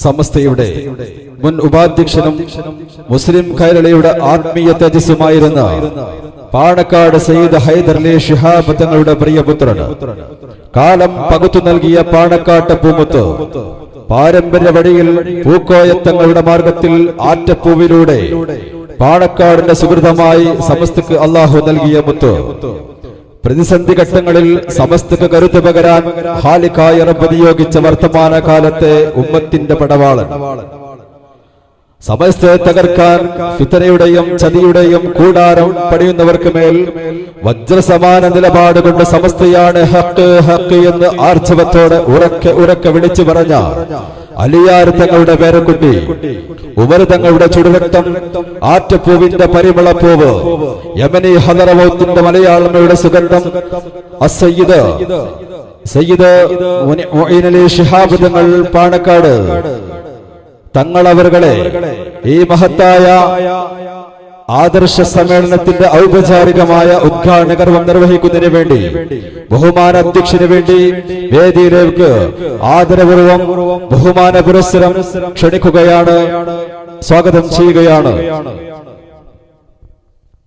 സമസ്തയുടെ മുൻ ഉപാധ്യക്ഷനും മുസ്ലിം കൈരളിയുടെ ആത്മീയ തേജസ്സുമായിരുന്ന പാണക്കാട് സയ്യിദ് ഹൈദർലി ഷിഹാബ് തങ്ങളുടെ പ്രിയപുത്രൻ കാലം പകുത്തു നൽകിയ പാണക്കാട്ട് പൂമുത്ത് പാരമ്പര്യ വഴിയിൽ പൂക്കോയത്തങ്ങളുടെ മാർഗത്തിൽ ആറ്റപ്പൂവിലൂടെ പാണക്കാടിന്റെ സുഹൃതമായി സമസ്തക്ക് അള്ളാഹു നൽകിയ മുത്ത്. പ്രതിസന്ധി ഘട്ടങ്ങളിൽ സമസ്തക്ക് കരുത്ത് പകരാൻ ഹാലിക്കായ റബ്ബ് വർത്തമാന കാലത്തെ ഉമ്മത്തിന്റെ പടവാളൻ. സമസ്തയെ തകർക്കാൻ ഫിത്തനയുടെയും ചതിയുടെയും കൂടാരം പണിയുന്നവർക്ക് മേൽ വജ്രസമാന നിലപാട് കൊണ്ട് സമസ്തയാണ് ഹക്ക് ഹക്ക് എന്ന് ആർജവത്തോടെ ഉറക്കെ ഉറക്കെ വിളിച്ചു പറഞ്ഞ അലിയാർ തങ്ങളുടെ പേരക്കുട്ടി ഉമർ തങ്ങളുടെ ചുടുരക്തം ആറ്റപ്പൂവിന്റെ പരിമളപ്പൂവ് യമനി ഹദറവത്തിന്റെ മലയാളമയുടെ സുഗന്ധം അസയ്യിദ് സയ്യിദ് മുനി- ഷിഹാബ് ശിഹാബ് തങ്ങൾ പാണക്കാട്. തങ്ങളവറുകളെ ഈ മഹത്തായ ആദർശ സമ്മേളനത്തിന്റെ ഔപചാരികമായ ഉദ്ഘാടനകർമ്മം നിർവഹിക്കുന്നതിന് വേണ്ടി ബഹുമാന അധ്യക്ഷന് വേണ്ടി വേദിയിലേക്ക് ആദരപൂർവം ബഹുമാന പുരസ്സരം ക്ഷണിക്കുകയാണ് സ്വാഗതം ചെയ്യുകയാണ്.